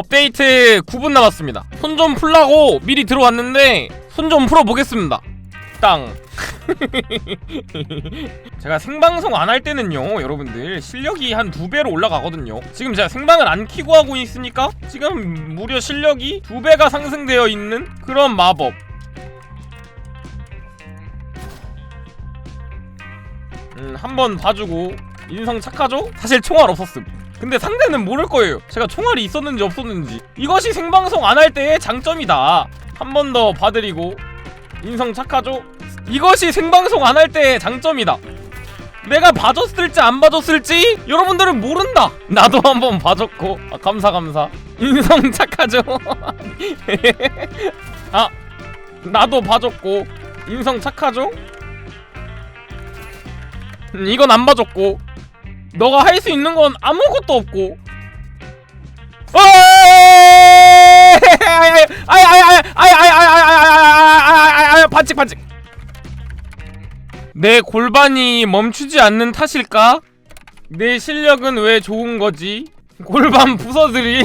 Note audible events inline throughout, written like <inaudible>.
업데이트 9분 남았습니다. 손 좀 풀라고 미리 들어왔는데 손 좀 풀어보겠습니다. 땅. <laughs> 제가 생방송 안 할 때는요 여러분들 실력이 한 두 배로 올라가거든요. 지금 제가 생방을 안 키고 하고 있으니까 지금 무려 실력이 두 배가 상승되어 있는 그런 마법. 음, 한번 봐주고 인성 착하죠? 사실 총알 없었음. 근데 상대는 모를 거예요. 제가 총알이 있었는지 없었는지. 이것이 생방송 안 할 때의 장점이다. 한 번 더 봐드리고 인성 착하죠? 이것이 생방송 안 할 때의 장점이다. 내가 봐줬을지 안 봐줬을지 여러분들은 모른다. 나도 한번 봐줬고 아, 감사 감사. 인성 착하죠? <laughs> 아 나도 봐줬고 인성 착하죠? 음, 이건 안 봐줬고 너가 할 수 있는 건 아무것도 없고 내 골반이 멈추지 않는 탓일까? 내 실력은 왜 좋은 거지? 골반 부서드리?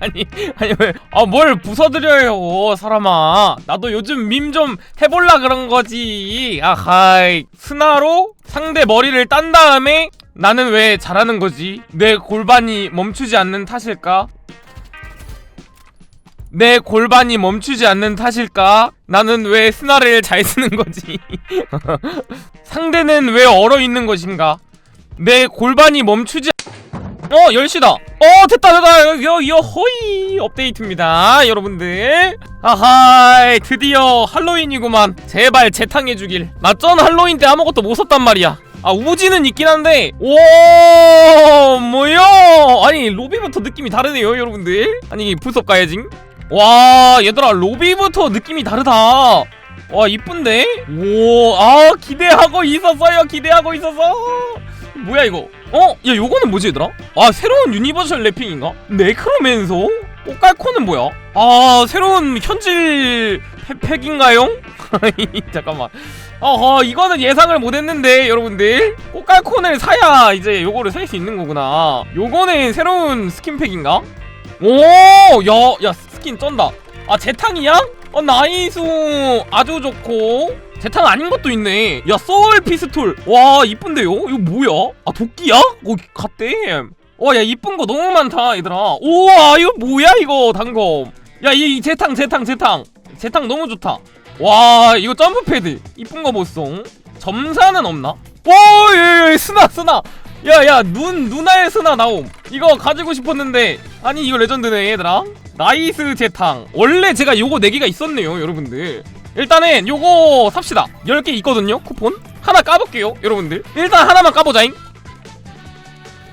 아니 아니 왜아뭘 부서드려요 사람아 나도 요즘 밈 좀 해볼라 그런 거지 아하이 스나로 상대 머리를 딴 다음에 나는 왜 잘하는 거지? 내 골반이 멈추지 않는 탓일까? 내 골반이 멈추지 않는 탓일까? 나는 왜 스나를 잘 쓰는 거지? <laughs> 상대는 왜 얼어 있는 것인가? 내 골반이 멈추지 어 10시다. 어 됐다 됐다. 여, 여 호이. 업데이트입니다. 여러분들. 아하이 드디어 할로윈이구만. 제발 재탕해주길. 나 전 할로윈 때 아무것도 못 썼단 말이야 아 우지는 있긴 한데 오 뭐야 아니 로비부터 느낌이 다르네요 여러분들 아니 부섭 가야지 와 얘들아 로비부터 느낌이 다르다 와 이쁜데 오아 기대하고 있었어요 기대하고 있었어 뭐야 이거 어? 야 요거는 뭐지 얘들아? 아 새로운 유니버셜 랩핑인가? 네크로맨소? 꽃갈코는 뭐야? 아 새로운 현질 팩, 팩인가요? <laughs> 잠깐만 어허 이거는 예상을 못했는데 여러분들. 꽃갈콘을 사야 이제 요거를 살 수 있는 거구나. 요거는 새로운 스킨팩인가? 오야야 스킨 쩐다. 아 재탕이야? 어 나이스. 아주 좋고. 재탕 아닌 것도 있네. 야 소울 피스톨. 와 이쁜데요? 이거 뭐야? 아 도끼야? 오 갓댐. 와야 이쁜 거 너무 많다 얘들아. 우와 이거 뭐야 이거 단검. 야이 이 재탕 재탕 재탕. 재탕 너무 좋다 와 이거 점프 패드. 이쁜 거 보송 점사는 없나? 오예 스나 스나. 야야 눈 누나의 스나 나옴. 이거 가지고 싶었는데. 아니 이거 레전드네 얘들아. 나이스 재탕. 원래 제가 요거 4개가 있었네요 여러분들. 일단은 요거 삽시다. 10개 있거든요 쿠폰. 하나 까볼게요 여러분들. 일단 하나만 까보자잉.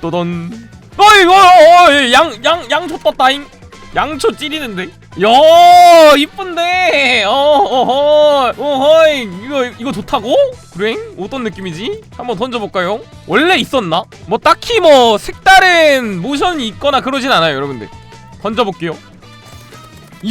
또던. 어이 어이 양양 양초 떴다잉 양초 찌리는데? 야 이쁜데? 어허 어허이 이거 이거 좋다고? 그래 어떤 느낌이지? 한번 던져볼까요? 원래 있었나? 뭐 딱히 뭐 색다른 모션이 있거나 그러진 않아요 여러분들. 던져볼게요.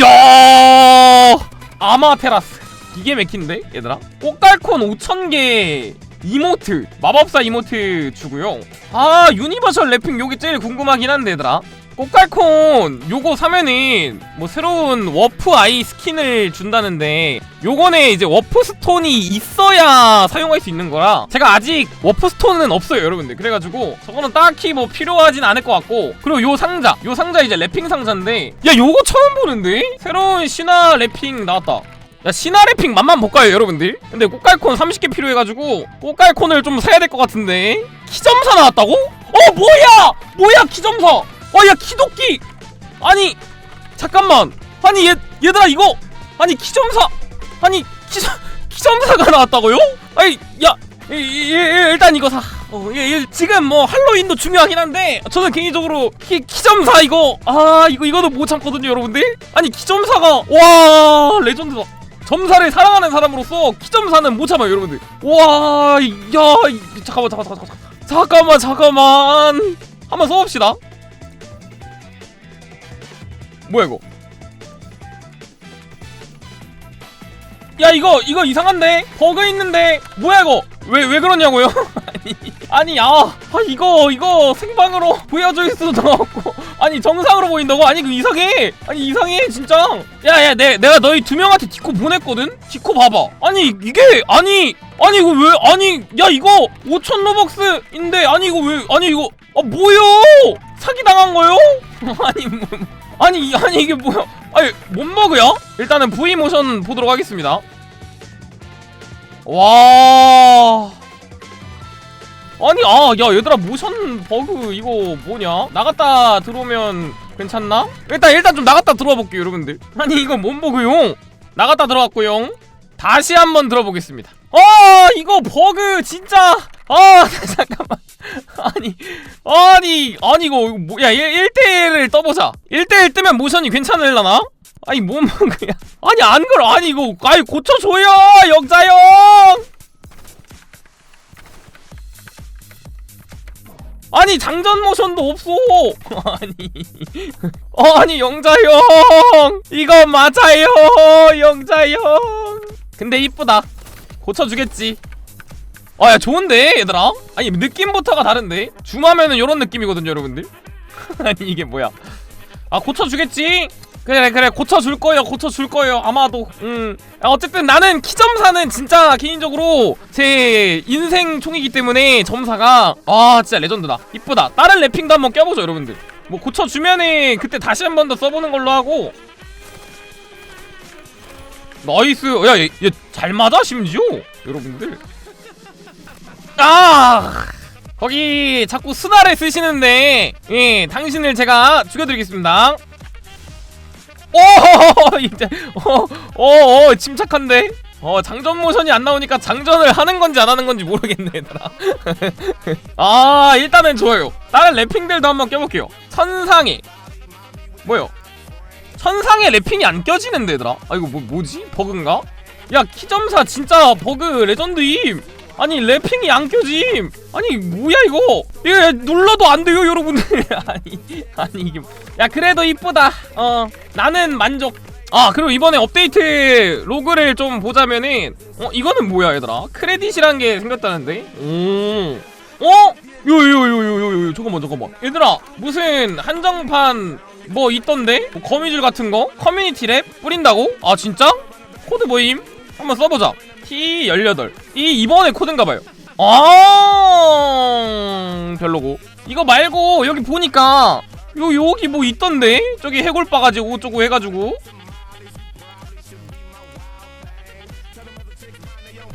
야 아마테라스. 이게 맥힌데 얘들아? 꽃갈콘 5,000개 이모트 마법사 이모트 주고요. 아 유니버셜 랩핑 요게 제일 궁금하긴 한데 얘들아 꽃갈콘! 요거 사면은 뭐 새로운 워프 아이 스킨을 준다는데 요거는 이제 워프 스톤이 있어야 사용할 수 있는 거라 제가 아직 워프 스톤은 없어요 여러분들. 그래가지고 저거는 딱히 뭐 필요하진 않을 것 같고 그리고 요 상자 요 상자 이제 랩핑 상자인데 야 요거 처음 보는데? 새로운 신화 랩핑 나왔다. 야 신화래핑 맛만 볼까요 여러분들? 근데 꽃갈콘 30개 필요해가지고 꽃갈콘을 좀 사야 될 것 같은데? 키점사 나왔다고? 어 뭐야! 뭐야 키점사 어야 키도끼 아니 잠깐만 아니 얘 얘들아 이거 아니 키점사 아니 키점 키점사가 나왔다고요? 아니 야 이, 이, 이, 일단 이거 사. 어, 예, 예, 지금 뭐 할로윈도 중요하긴 한데 저는 개인적으로 키, 키점사 이거 아 이거 이거도 못 참거든요 여러분들. 아니 키점사가 와 레전드다. 점사를 사랑하는 사람으로서 키점사는 못 참아요 여러분들 와, 야, 이- 잠깐만, 잠깐만, 잠깐만, 잠깐만, 잠깐만, 한번 써봅시다. 뭐야 이거? 야 이거 이거 이상한데 버그 있는데 뭐야 이거 왜 왜 그러냐고요? <laughs> 아니 아니 아, 아 이거 이거 생방으로 보여줄 수도 없고 아니 정상으로 보인다고? 아니 그 이상해 아니 이상해 진짜 야야 내, 내가 너희 두 명한테 디코 보냈거든? 디코 봐봐 아니 이게 아니 아니 이거 왜 아니 야 이거 5천 로벅스인데 아니 이거 왜 아니 이거 아 뭐요? 사기 당한 거요? <laughs> 아니 뭐 아니 이- 아니 이게 뭐야? 아니 못 먹어요? 일단은 V 모션 보도록 하겠습니다. 와. 아니 아 야 얘들아 모션 버그 이거 뭐냐? 나갔다 들어오면 괜찮나? 일단 일단 좀 나갔다 들어와 볼게요 여러분들. 아니 이거 뭔 버그용 나갔다 들어왔고요. 다시 한번 들어보겠습니다. 아 이거 버그 진짜 아 <laughs> 잠깐만. 아니 아니 아니 이거 뭐 야 1대1을 떠보자. 1대1 뜨면 모션이 괜찮을라나? 아니 뭔 버그야 아니 안 그래 아니 이거 아니 고쳐줘요 영자형! 아니 장전 모션도 없어. <laughs> 아니 어, 아니 영자형. 이거 맞아요 영자형. 근데 이쁘다. 고쳐주겠지 아 야 좋은데 얘들아? 아니 느낌부터가 다른데? 줌하면은 요런 느낌이거든요 여러분들. <laughs> 아니 이게 뭐야. 아 고쳐주겠지? 그래 그래 고쳐줄 거예요 고쳐줄 거예요. 아마도 음. 아, 어쨌든 나는 키 점사는 진짜 개인적으로 제 인생 총이기 때문에 점사가 아 진짜 레전드다. 이쁘다. 다른 랩핑도 한번 껴보죠 여러분들. 뭐 고쳐주면은 그때 다시 한 번 더 써보는 걸로 하고. 나이스. 야얘 잘 맞아 심지어? 여러분들 아! 거기 자꾸 스나를 쓰시는데 예 당신을 제가 죽여드리겠습니다. 오! <laughs> 이제 어어 어, 침착한데? 어 장전 모션이 안 나오니까 장전을 하는 건지 안 하는 건지 모르겠네 얘들아. <laughs> 아 일단은 좋아요. 다른 랩핑들도 한번 껴볼게요. 천상에 뭐요? 천상에 랩핑이 안 껴지는데 얘들아? 아 이거 뭐, 뭐지? 버그인가? 야 키점사 진짜 버그 레전드임 아니 랩핑이 안 껴짐 아니 뭐야 이거 이거 눌러도 안 돼요 여러분들 <laughs> 아니 아니 이게 야 그래도 이쁘다 어 나는 만족 아 그리고 이번에 업데이트 로그를 좀 보자면은 어 이거는 뭐야 얘들아 크레딧이란 게 생겼다는데 오 어? 요요요요요요 잠깐만 잠깐만 얘들아 무슨 한정판 뭐 있던데? 뭐 거미줄 같은 거? 커뮤니티 랩 뿌린다고? 아 진짜? 코드 모임? 한번 써보자 T18 이 이번에 코드인가봐요. 아 별로고. 이거 말고 여기 보니까 요 여기 뭐 있던데? 저기 해골 빠가지고 어쩌고 해가지고.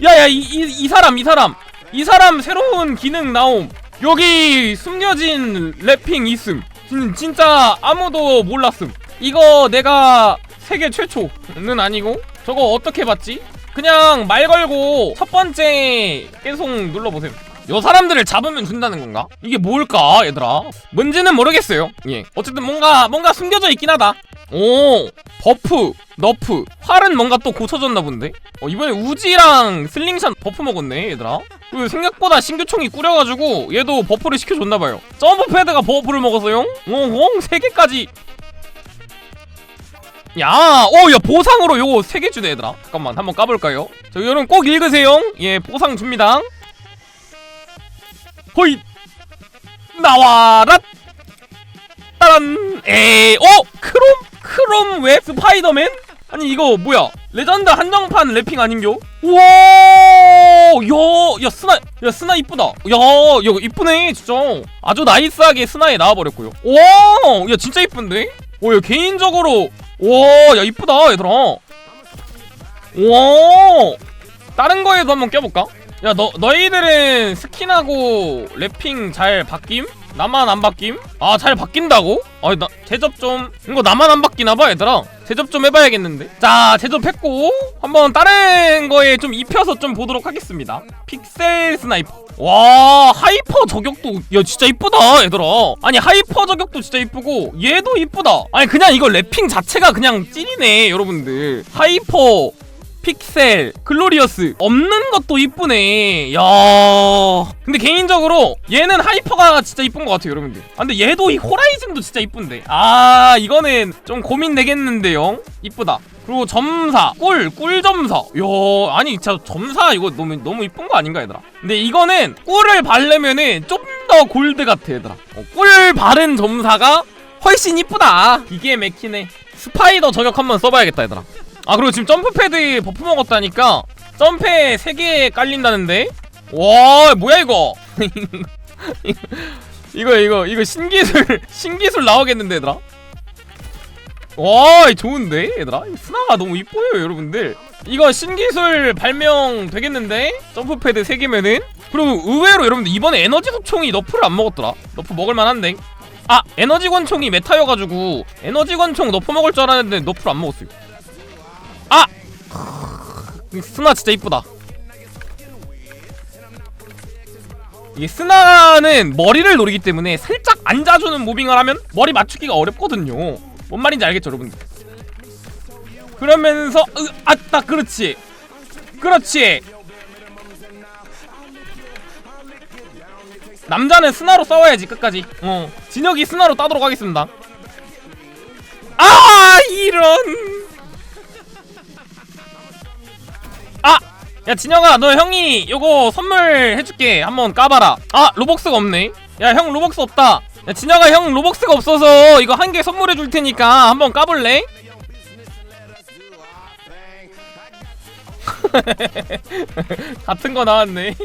야야 이, 이, 이 사람 이 사람. 이 사람 새로운 기능 나옴. 여기 숨겨진 랩핑 있음. 진, 진짜 아무도 몰랐음. 이거 내가 세계 최초는 아니고 저거 어떻게 봤지? 그냥 말 걸고 첫 번째 계속 눌러보세요. 요 사람들을 잡으면 준다는 건가? 이게 뭘까 얘들아? 뭔지는 모르겠어요. 예. 어쨌든 뭔가 뭔가 숨겨져 있긴 하다. 오 버프 너프. 활은 뭔가 또 고쳐졌나 본데? 어 이번에 우지랑 슬링샷 버프 먹었네 얘들아. 그 생각보다 신규총이 꾸려가지고 얘도 버프를 시켜줬나봐요. 점프 패드가 버프를 먹었어요? 오홍 3개까지 야, 어, 야, 보상으로 요거 3개 주네, 얘들아. 잠깐만, 한번 까볼까요? 저, 여러분 꼭 읽으세요. 예, 보상 줍니다. 호이! 나와라! 따란! 에이, 어? 크롬? 크롬 웹 스파이더맨? 아니, 이거 뭐야? 레전드 한정판 랩핑 아닌겨? 우와! 야, 야, 스나, 야, 스나 이쁘다. 야, 야, 이쁘네, 진짜. 아주 나이스하게 스나에 나와버렸고요. 와! 야, 진짜 이쁜데? 오, 야, 개인적으로 와, 야 이쁘다 얘들아. 와, 다른 거에도 한번 껴볼까? 야, 너 너희들은 스킨하고 랩핑 잘 바뀜? 나만 안 바뀜? 아, 잘 바뀐다고? 아, 나 제접 좀 이거 나만 안 바뀌나 봐, 얘들아. 제접 좀 해봐야겠는데. 자, 제접했고 한번 다른 거에 좀 입혀서 좀 보도록 하겠습니다. 픽셀 스나이퍼. 와, 하이퍼 저격도 야 진짜 이쁘다, 얘들아. 아니 하이퍼 저격도 진짜 이쁘고 얘도 이쁘다. 아니 그냥 이거 랩핑 자체가 그냥 찐이네, 여러분들. 하이퍼 픽셀, 글로리어스 없는 것도 이쁘네. 야. 근데 개인적으로 얘는 하이퍼가 진짜 이쁜 것 같아요, 여러분들. 아, 근데 얘도 이 호라이즌도 진짜 이쁜데. 아, 이거는 좀 고민 되겠는데요. 이쁘다. 그리고 점사, 꿀, 꿀 점사. 야, 아니 진짜 점사 이거 너무 너무 이쁜 거 아닌가 얘들아. 근데 이거는 꿀을 바르면은 좀 더 골드 같아 얘들아. 어, 꿀 바른 점사가 훨씬 이쁘다 이게 맥히네 스파이더 저격 한번 써봐야겠다 얘들아 아 그리고 지금 점프패드 버프 먹었다니까 점프에 3개 깔린다는데? 와 뭐야 이거? <laughs> 이거 이거 이거 신기술 <laughs> 신기술 나오겠는데 얘들아? 와 좋은데 얘들아? 이거 스나가 너무 이뻐요 여러분들. 이거 신기술 발명 되겠는데? 점프패드 3개면은? 그리고 의외로 여러분들 이번에 에너지 소총이 너프를 안 먹었더라. 너프 먹을만한데? 아 에너지 권총이 메타여가지고 에너지 권총 너프 먹을 줄 알았는데 너프를 안 먹었어요. 아 스나 진짜 이쁘다. 이게 스나는 머리를 노리기 때문에 살짝 앉아주는 무빙을 하면 머리 맞추기가 어렵거든요. 뭔 말인지 알겠죠 여러분들 그러면서 으, 아딱 그렇지. 그렇지. 남자는 스나로 싸워야지 끝까지. 어 진혁이 스나로 따도록 하겠습니다. 아 이런 야 진혁아 너 형이 요거 선물 해줄게. 한번 까봐라. 아 로벅스가 없네. 야 형 로벅스 없다. 야 진혁아 형 로벅스가 없어서 이거 한 개 선물해 줄 테니까 한번 까볼래? <laughs> 같은 거 나왔네